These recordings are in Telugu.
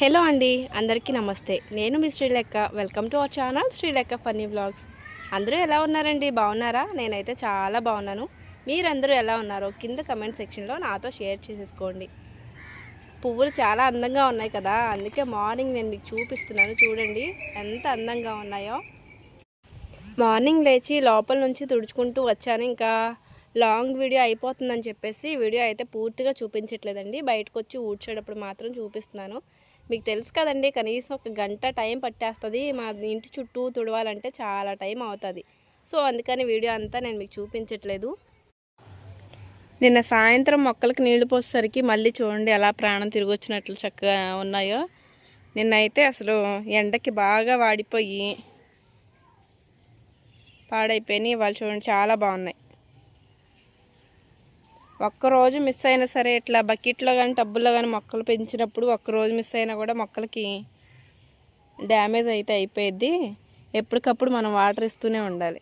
హలో అండి అందరికీ నమస్తే. నేను మీ Srilekka. Welcome to our channel Srilekka funny blogs అందరూ ఎలా ఉన్నారండి? బాగున్నారా? నేనైతే చాలా బాగున్నాను. మీరందరూ ఎలా ఉన్నారో కింద కమెంట్ సెక్షన్లో నాతో షేర్ చేసేసుకోండి. పువ్వులు చాలా అందంగా ఉన్నాయి కదా అందుకే మార్నింగ్ నేను మీకు చూపిస్తున్నాను. చూడండి ఎంత అందంగా ఉన్నాయో. మార్నింగ్ లేచి లోపల నుంచి తుడుచుకుంటూ వచ్చాను. ఇంకా లాంగ్ వీడియో అయిపోతుందని చెప్పేసి వీడియో అయితే పూర్తిగా చూపించట్లేదండి. బయటకు వచ్చి ఊడ్చేటప్పుడు మాత్రం చూపిస్తున్నాను. మీకు తెలుసు కదండి కనీసం ఒక గంట టైం పట్టేస్తుంది. మా ఇంటి చుట్టూ తుడవాలంటే చాలా టైం అవుతుంది. సో అందుకని వీడియో అంతా నేను మీకు చూపించట్లేదు. నిన్న సాయంత్రం మొక్కలకి నీళ్ళు పోసేసరికి మళ్ళీ చూడండి ఎలా ప్రాణం తిరిగి వచ్చినట్లు చక్కగా ఉన్నాయో. నిన్నైతే అసలు ఎండకి బాగా వాడిపోయి పాడైపోయినాయి. వాళ్ళు చూడండి చాలా బాగున్నాయి. ఒక్కరోజు మిస్ అయినా సరే ఇట్లా బకెట్లో కానీ టబ్బుల్లో కానీ మొక్కలు పెంచినప్పుడు ఒక్కరోజు మిస్ అయినా కూడా మొక్కలకి డ్యామేజ్ అయితే అయిపోయిద్ది. ఎప్పటికప్పుడు మనం వాటర్ ఇస్తూనే ఉండాలి.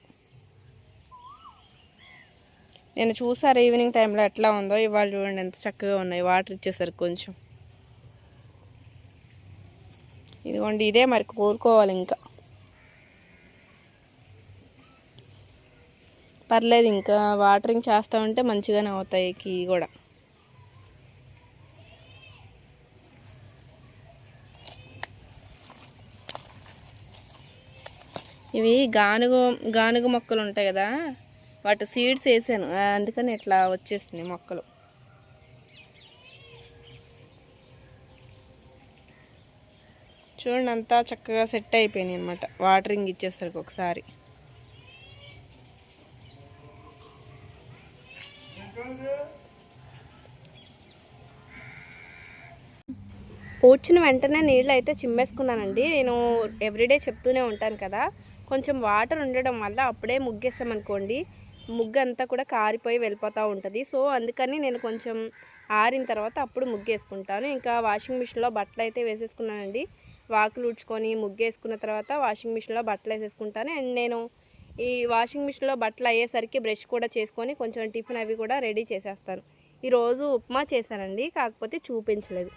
నేను చూసారు ఈవినింగ్ టైంలో ఎట్లా ఉందో. ఇవాళ చూడండి ఎంత చక్కగా ఉన్నాయి. వాటర్ ఇచ్చేసరికి కొంచెం. ఇదిగోండి ఇదే మరి కోరుకోవాలి ఇంకా. పర్లేదు ఇంకా వాటరింగ్ చేస్తూ ఉంటే మంచిగానే అవుతాయి కీ కూడా. ఇవి గానుగు గానుగు మొక్కలు ఉంటాయి కదా వాటి సీడ్స్ వేసాను. అందుకని ఇట్లా వచ్చేస్తున్నాయి మొక్కలు. చూడండి అంతా చక్కగా సెట్ అయిపోయినాయి అనమాట వాటరింగ్ ఇచ్చేసరికి ఒకసారి. ఊడ్చిన వెంటనే నీళ్ళు అయితే చిమ్మేసుకున్నానండి. నేను ఎవ్రీడే చెప్తూనే ఉంటాను కదా. కొంచెం వాటర్ ఉండడం వల్ల అప్పుడే ముగ్గేసామనుకోండి ముగ్గు అంతా కూడా కారిపోయి వెళ్ళిపోతూ ఉంటుంది. సో అందుకని నేను కొంచెం ఆరిన తర్వాత అప్పుడు ముగ్గు వేసుకుంటాను ఇంకా వాషింగ్ మిషన్లో బట్టలు అయితే వేసేసుకున్నానండి. వాకులు ఉడ్చుకొని ముగ్గు వేసుకున్న తర్వాత వాషింగ్ మిషన్లో బట్టలు వేసేసుకుంటాను అండ్ నేను ఈ వాషింగ్ మిషన్లో బట్టలు అయ్యేసరికి బ్రష్ కూడా చేసుకొని కొంచెం టిఫిన్ అవి కూడా రెడీ చేసేస్తాను. ఈరోజు ఉప్మా చేశానండి కాకపోతే చూపించలేదు.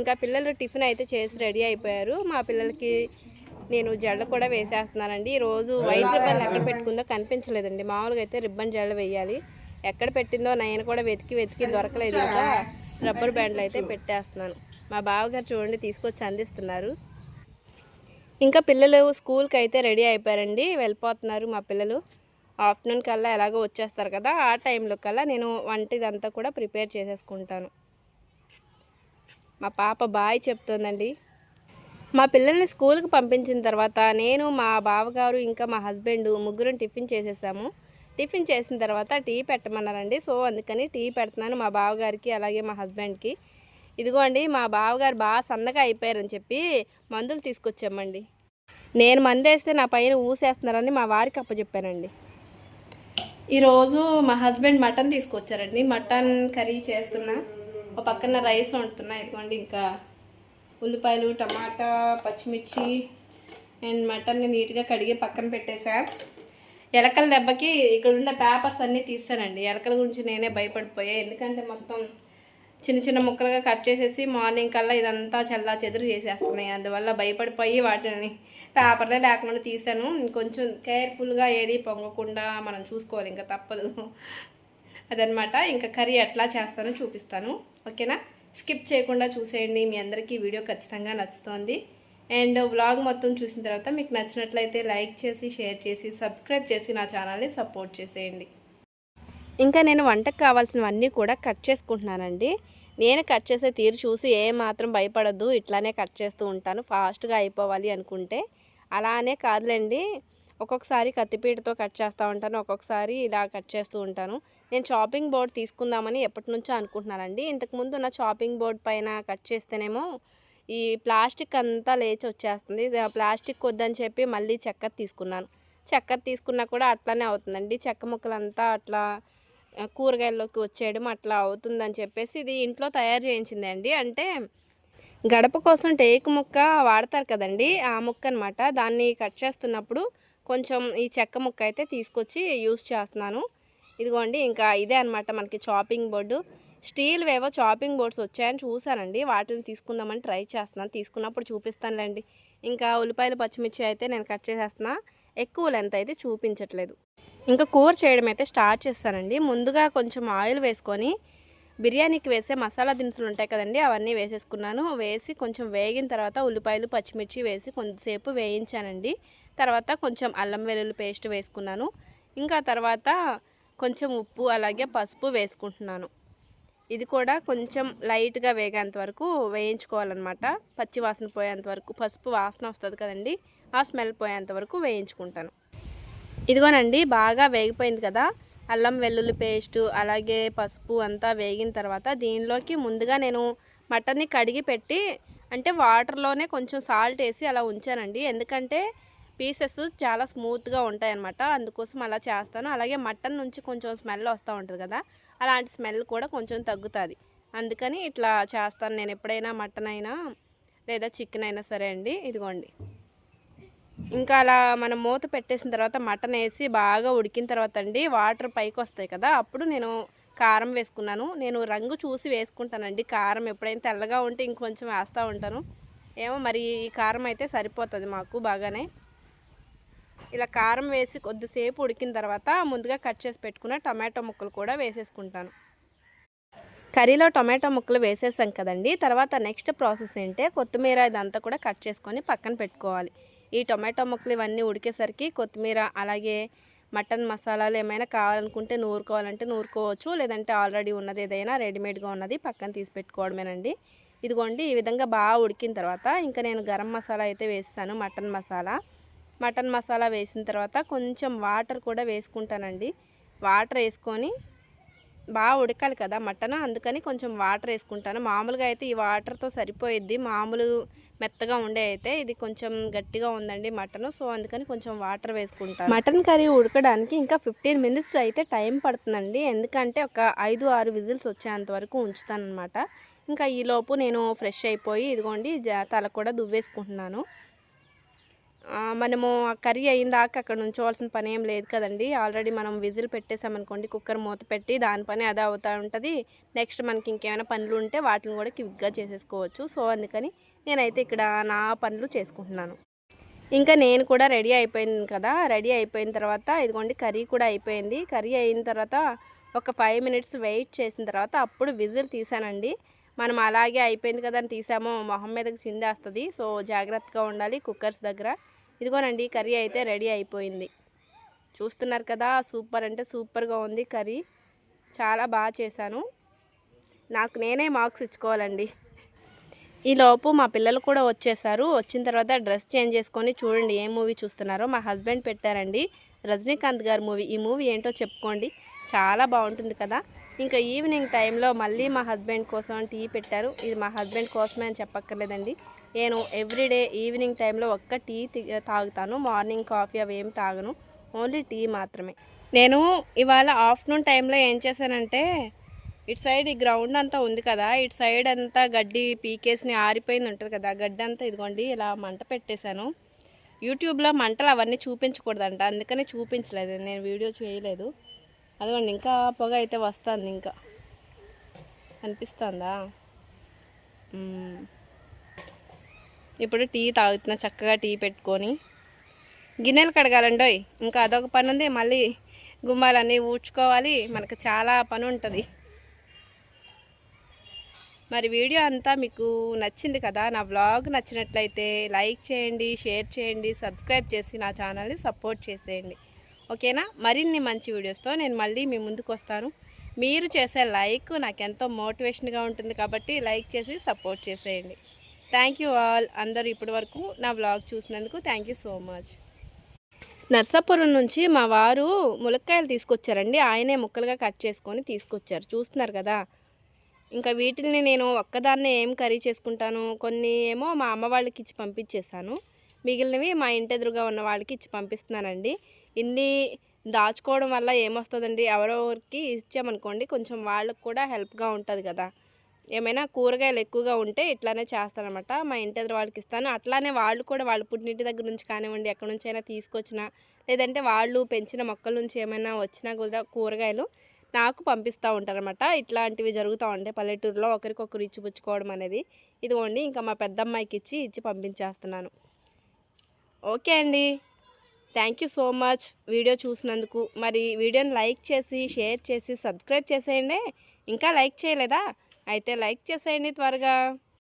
ఇంకా పిల్లలు టిఫిన్ అయితే చేసి రెడీ అయిపోయారు. మా పిల్లలకి నేను జడ కూడా వేసేస్తున్నానండి. ఈరోజు వైట్ రిబ్బన్ ఎక్కడ పెట్టుకుందో కనిపించలేదండి. మామూలుగా అయితే రిబ్బన్ జడ వేయాలి. ఎక్కడ పెట్టిందో నేను కూడా వెతికి వెతికి దొరకలేదు. ఇంకా రబ్బర్ బ్యాండ్లు అయితే పెట్టేస్తున్నాను. మా బావగారు చూడండి తీసుకొచ్చి అందిస్తున్నారు. ఇంకా పిల్లలు స్కూల్కి అయితే రెడీ అయిపోయారండి. వెళ్ళిపోతున్నారు మా పిల్లలు. ఆఫ్టర్నూన్ కల్లా ఎలాగో వచ్చేస్తారు కదా ఆ టైంలో కల్లా నేను వంట ఇదంతా కూడా ప్రిపేర్ చేసేసుకుంటాను. మా పాప బాయ్ చెప్తుందండి. మా పిల్లల్ని స్కూల్కి పంపించిన తర్వాత నేను మా బావగారు ఇంకా మా హస్బెండ్ ముగ్గురం టిఫిన్ చేసేసాము. టిఫిన్ చేసిన తర్వాత టీ పెట్టమన్నారండి. సో అందుకని టీ పెడుతున్నాను మా బావగారికి అలాగే మా హస్బెండ్కి. ఇదిగోండి మా బావగారు బాగా సన్నగా అయిపోయారని చెప్పి మందులు తీసుకొచ్చామండి. నేను మందేస్తే నా పైన ఊసేస్తున్నారని మా వారికి అప్పచెప్పానండి ఈరోజు మా హస్బెండ్ మటన్ తీసుకొచ్చారండి. మటన్ కర్రీ చేస్తున్నా. ఒక పక్కన రైస్ వండుతున్నా. ఇదిగోండి ఇంకా ఉల్లిపాయలు టమాటా పచ్చిమిర్చి అండ్ మటన్ని నీట్గా కడిగి పక్కన పెట్టేసా. ఎలకల దెబ్బకి ఇక్కడ ఉన్న పేపర్స్ అన్నీ తీసానండి. ఎలకల గురించి నేనే భయపడిపోయా. ఎందుకంటే మొత్తం చిన్న చిన్న ముక్కలుగా కట్ చేసేసి మార్నింగ్ కల్లా ఇదంతా చల్లా చెదురు చేసేస్తున్నాయి. అందువల్ల భయపడిపోయి వాటిని పేపర్లే లేకుండా తీసాను ఇంకొంచెం కేర్ఫుల్గా ఏది పొంగకుండా మనం చూసుకోవాలి ఇంకా తప్పదు. అదనమాట. ఇంకా కర్రీ ఎట్లా చేస్తానో చూపిస్తాను. ఓకేనా? స్కిప్ చేయకుండా చూసేయండి. మీ అందరికీ వీడియో ఖచ్చితంగా నచ్చుతోంది. అండ్ వ్లాగ్ మొత్తం చూసిన తర్వాత మీకు నచ్చినట్లయితే లైక్ చేసి షేర్ చేసి సబ్స్క్రైబ్ చేసి నా ఛానల్ని సపోర్ట్ చేసేయండి. ఇంకా నేను వంటకు కావాల్సినవన్నీ కూడా కట్ చేసుకుంటున్నానండి. నేను కట్ చేసే తీరు చూసి ఏ మాత్రం భయపడద్దు ఇట్లానే కట్ చేస్తూ ఉంటాను ఫాస్ట్గా అయిపోవాలి అనుకుంటే. అలానే కాదులేండి ఒక్కొక్కసారి కత్తిపీటతో కట్ చేస్తూ ఉంటాను ఒక్కొక్కసారి ఇలా కట్ చేస్తూ ఉంటాను. నేను చాపింగ్ బోర్డ్ తీసుకుందామని ఎప్పటి నుంచో అనుకుంటున్నానండి. ఇంతకుముందు నా చాపింగ్ బోర్డ్ పైన కట్ చేస్తేనేమో ఈ ప్లాస్టిక్ అంతా లేచి వచ్చేస్తుంది. ప్లాస్టిక్ వద్దని చెప్పి మళ్ళీ చెక్క తీసుకున్నాను. చెక్క తీసుకున్నా కూడా అట్లానే అవుతుందండి. చెక్క ముక్కలంతా అట్లా కూరగాయల్లోకి వచ్చేయడం అట్లా అవుతుందని చెప్పేసి ఇది ఇంట్లో తయారు చేయించిందండి. అండి అంటే గడప కోసం టేకు ముక్క వాడతారు కదండి ఆ ముక్క అనమాట దాన్ని కట్ చేస్తున్నప్పుడు కొంచెం ఈ చెక్క ముక్క అయితే తీసుకొచ్చి యూస్ చేస్తున్నాను. ఇదిగోండి ఇంకా ఇదే అనమాట మనకి చాపింగ్ బోర్డు స్టీల్ వేవో చాపింగ్ బోర్డ్స్ వచ్చాయని చూసానండి వాటిని తీసుకుందామని ట్రై చేస్తున్నాను. తీసుకున్నప్పుడు చూపిస్తానులేండి. ఇంకా ఉల్లిపాయలు పచ్చిమిర్చి అయితే నేను కట్ చేసేస్తున్నా. ఎక్కువ లెంత్ అయితే చూపించట్లేదు. ఇంకా కూర చేయడం అయితే స్టార్ట్ చేస్తానండి. ముందుగా కొంచెం ఆయిల్ వేసుకొని బిర్యానీకి వేసే మసాలా దినుసులు ఉంటాయి కదండి అవన్నీ వేసేసుకున్నాను. వేసి కొంచెం వేగిన తర్వాత ఉల్లిపాయలు పచ్చిమిర్చి వేసి కొంతసేపు వేయించానండి. తర్వాత కొంచెం అల్లం వెల్లుల్లి పేస్ట్ వేసుకున్నాను. ఇంకా తర్వాత కొంచెం ఉప్పు అలాగే పసుపు వేసుకుంటున్నాను. ఇది కూడా కొంచెం లైట్గా వేగేంత వరకు వేయించుకోవాలన్నమాట. పచ్చి వాసన పోయేంత వరకు పసుపు వాసన వస్తుంది కదండి ఆ స్మెల్ పోయేంత వరకు వేయించుకుంటాను. ఇదిగోనండి బాగా వేగిపోయింది కదా. అల్లం వెల్లుల్లి పేస్టు అలాగే పసుపు అంతా వేగిన తర్వాత దీనిలోకి ముందుగా నేను మటన్ని కడిగి పెట్టి అంటే వాటర్లోనే కొంచెం సాల్ట్ వేసి అలా ఉంచానండి. ఎందుకంటే పీసెస్ చాలా స్మూత్గా ఉంటాయన్నమాట. అందుకోసం అలా చేస్తాను. అలాగే మటన్ నుంచి కొంచెం స్మెల్ వస్తూ ఉంటుంది కదా. అలాంటి స్మెల్ కూడా కొంచెం తగ్గుతుంది. అందుకని ఇట్లా చేస్తాను నేను ఎప్పుడైనా మటన్ అయినా లేదా చికెన్ అయినా సరే అండి. ఇదిగోండి. ఇంకా అలా మనం మూత పెట్టేసిన తర్వాత మటన్ వేసి బాగా ఉడికిన తర్వాత అండి వాటర్ పైకి వస్తాయి కదా అప్పుడు నేను కారం వేసుకున్నాను. నేను రంగు చూసి వేసుకుంటానండి. కారం ఎప్పుడైనా తెల్లగా ఉంటే ఇంకొంచెం వేస్తూ ఉంటాను. ఏమో మరి ఈ కారం అయితే సరిపోతుంది మాకు బాగానే. ఇలా కారం వేసి కొద్దిసేపు ఉడికిన తర్వాత ముందుగా కట్ చేసి పెట్టుకున్న టమాటో ముక్కలు కూడా వేసేసుకుంటాను. కర్రీలో టొమాటో ముక్కలు వేసేసాం కదండి. తర్వాత నెక్స్ట్ ప్రాసెస్ ఏంటంటే కొత్తిమీర ఇదంతా కూడా కట్ చేసుకొని పక్కన పెట్టుకోవాలి. ఈ టొమాటో ముక్కలు ఇవన్నీ ఉడికేసరికి కొత్తిమీర అలాగే మటన్ మసాలాలు ఏమైనా కావాలనుకుంటే నూరుకోవాలంటే నూరుకోవచ్చు. లేదంటే ఆల్రెడీ ఉన్నది ఏదైనా రెడీమేడ్గా ఉన్నది పక్కన తీసి పెట్టుకోవడమేనండి. ఇదిగోండి ఈ విధంగా బాగా ఉడికిన తర్వాత ఇంకా నేను గరం మసాలా అయితే వేస్తాను మటన్ మసాలా. మటన్ మసాలా వేసిన తర్వాత కొంచెం వాటర్ కూడా వేసుకుంటానండి. వాటర్ వేసుకొని బాగా ఉడకాలి కదా మటన్ అందుకని కొంచెం వాటర్ వేసుకుంటాను. మామూలుగా అయితే ఈ వాటర్తో సరిపోయిద్ది. మామూలు మెత్తగా ఉండే అయితే ఇది కొంచెం గట్టిగా ఉందండి మటన్. సో అందుకని కొంచెం వాటర్ వేసుకుంటాను. మటన్ కర్రీ ఉడకడానికి ఇంకా ఫిఫ్టీన్ మినిట్స్ అయితే టైం పడుతుందండి. ఎందుకంటే ఒక ఐదు ఆరు విజిల్స్ వచ్చేంత వరకు ఉంచుతాను అనమాట ఇంకా ఈలోపు నేను ఫ్రెష్ అయిపోయి ఇదిగోండి తల కూడా దువ్వేసుకుంటున్నాను. మనము కర్రీ అయిందాక అక్కడ ఉంచోవాల్సిన పని ఏం లేదు కదండి. ఆల్రెడీ మనం విజిల్ పెట్టేసామనుకోండి కుక్కర్ మూత పెట్టి దాని పని అదే అవుతూ ఉంటుంది. నెక్స్ట్ మనకి ఇంకేమైనా పనులు ఉంటే వాటిని కూడా క్విక్గా చేసేసుకోవచ్చు. సో అందుకని నేనైతే ఇక్కడ నా పనులు చేసుకుంటున్నాను. ఇంకా నేను కూడా రెడీ అయిపోయింది కదా రెడీ అయిపోయిన తర్వాత ఇదిగోండి కర్రీ కూడా అయిపోయింది. కర్రీ అయిన తర్వాత ఒక ఫైవ్ మినిట్స్ వెయిట్ చేసిన తర్వాత అప్పుడు విజిల్ తీసానండి. మనం అలాగే అయిపోయింది కదా అని తీసామో మొహం మీదకి చిందేస్తుంది. సో జాగ్రత్తగా ఉండాలి కుక్కర్స్ దగ్గర. ఇదిగోనండి కర్రీ అయితే రెడీ అయిపోయింది. చూస్తున్నారు కదా సూపర్ అంటే సూపర్గా ఉంది కర్రీ. చాలా బాగా చేశాను. నాకు నేనే మార్క్స్ ఇచ్చుకోవాలండి. ఈ లోపు మా పిల్లలు కూడా వచ్చేసారు. వచ్చిన తర్వాత డ్రెస్ చేంజ్ చేసుకొని చూడండి ఏ మూవీ చూస్తున్నారో. మా హస్బెండ్ పెట్టారండి రజనీకాంత్ గారి మూవీ. ఈ మూవీ ఏంటో చెప్పుకోండి. చాలా బాగుంటుంది కదా. ఇంకా ఈవినింగ్ టైంలో మళ్ళీ మా హస్బెండ్ కోసం టీ పెట్టారు. ఇది మా హస్బెండ్ కోసమే అని చెప్పక్కర్లేదండి. నేను ఎవ్రీడే ఈవినింగ్ టైంలో ఒక్క టీ తాగుతాను. మార్నింగ్ కాఫీ అవి ఏం తాగను. ఓన్లీ టీ మాత్రమే. నేను ఇవాళ ఆఫ్టర్నూన్ టైంలో ఏం చేశానంటే ఇటు సైడ్ ఈ గ్రౌండ్ అంతా ఉంది కదా ఇటు సైడ్ అంతా గడ్డి పీకేస్ని ఆరిపోయింది ఉంటుంది కదా గడ్డి అంతా ఇదిగోండి ఇలా మంట పెట్టేశాను. యూట్యూబ్లో మంటలు అవన్నీ చూపించకూడదంట అందుకనే చూపించలేదు నేను వీడియో చేయలేదు. అదిగోండి ఇంకా పొగ అయితే వస్తుంది ఇంకా. అనిపిస్తుందా? ఇప్పుడు టీ తాగుతున్నా చక్కగా టీ పెట్టుకొని. గిన్నెలు కడగాలండోయ్ ఇంకా అదొక పని ఉంది మళ్ళీ గుమ్మాలన్నీ ఊడ్చుకోవాలి మనకు చాలా పని ఉంటుంది. మరి వీడియో అంతా మీకు నచ్చింది కదా నా వ్లాగ్ నచ్చినట్లయితే లైక్ చేయండి షేర్ చేయండి సబ్స్క్రైబ్ చేసి నా ఛానల్ని సపోర్ట్ చేసేయండి. ఓకేనా? మరిన్ని మంచి వీడియోస్తో నేను మళ్ళీ మీ ముందుకు వస్తాను. మీరు చేసే లైక్ నాకు ఎంతో మోటివేషన్గా ఉంటుంది కాబట్టి లైక్ చేసి సపోర్ట్ చేసేయండి. Thank you all. అందరూ ఇప్పటి వరకు నా వ్లాగ్ చూసినందుకు thank you so much. Narsapuram నుంచి మా వారు ములక్కాయలు తీసుకొచ్చారండి. ఆయనే ముక్కలుగా కట్ చేసుకొని తీసుకొచ్చారు. చూస్తున్నారు కదా? ఇంకా వీటిని నేను ఒక్కదాన్నే ఏం కర్రీ చేసుకుంటాను. కొన్ని ఏమో మా అమ్మ వాళ్ళకి ఇచ్చి పంపించేశాను. మిగిలినవి మా ఇంటి ఎదురుగా ఉన్న వాళ్ళకి ఇచ్చి పంపిస్తున్నానండి. ఇన్ని దాచుకోవడం వల్ల ఏమొస్తుందండి? ఎవరెవరికి ఇచ్చామనుకోండి కొంచెం వాళ్ళకి కూడా హెల్ప్గా ఉంటుంది కదా. ఏమైనా కూరగాయలు ఎక్కువగా ఉంటే ఇట్లానే చేస్తానమాట మా ఇంటి ఎదురు వాళ్ళకి ఇస్తాను. అట్లానే వాళ్ళు కూడా వాళ్ళ పుట్టినింటి దగ్గర నుంచి కానివ్వండి ఎక్కడి నుంచి అయినా తీసుకొచ్చినా లేదంటే వాళ్ళు పెంచిన మొక్కల నుంచి ఏమైనా వచ్చినా కూడా కూరగాయలు నాకు పంపిస్తూ ఉంటారనమాట ఇట్లాంటివి జరుగుతూ ఉంటాయి పల్లెటూరులో ఒకరికొకరు ఇచ్చిపుచ్చుకోవడం అనేది ఇదిగోండి ఇంకా మా పెద్దమ్మాయికి ఇచ్చి ఇచ్చి పంపించేస్తున్నాను. ఓకే అండి. Thank you so much video చూసినందుకు మరి వీడియోని లైక్ చేసి షేర్ చేసి సబ్స్క్రైబ్ చేసేయండి. ఇంకా లైక్ చేయలేదా? అయితే లైక్ చేసేయండి త్వరగా.